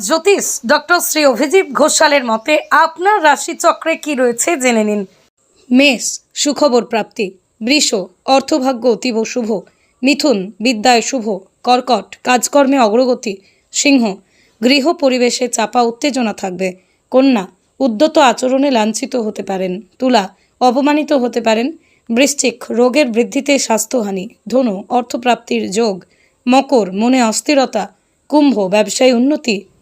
জ্যোতিষ doctor Shri Abhijit ঘোষালের মতে আপনার রাশিচক্রে কি রয়েছে জেনে নিন। মেষ, সুখবর প্রাপ্তি, বৃষ, অর্থভাগ্য অতীব শুভ, মিথুন, বিদ্যায় শুভ, কর্কট, কাজকর্মে অগ্রগতি, সিংহ, গৃহ পরিবেশে চাপা উত্তেজনা থাকবে, কন্যা, উদ্যত আচরণে লাঞ্ছিত হতে পারেন, তুলা, অপমানিত হতে পারেন, বৃশ্চিক, রোগের বৃদ্ধিতে স্বাস্থ্যহানি, ধনু, অর্থপ্রাপ্তির যোগ, মকর, মনে অস্থিরতা, কুম্ভ, ব্যবসায় উন্নতি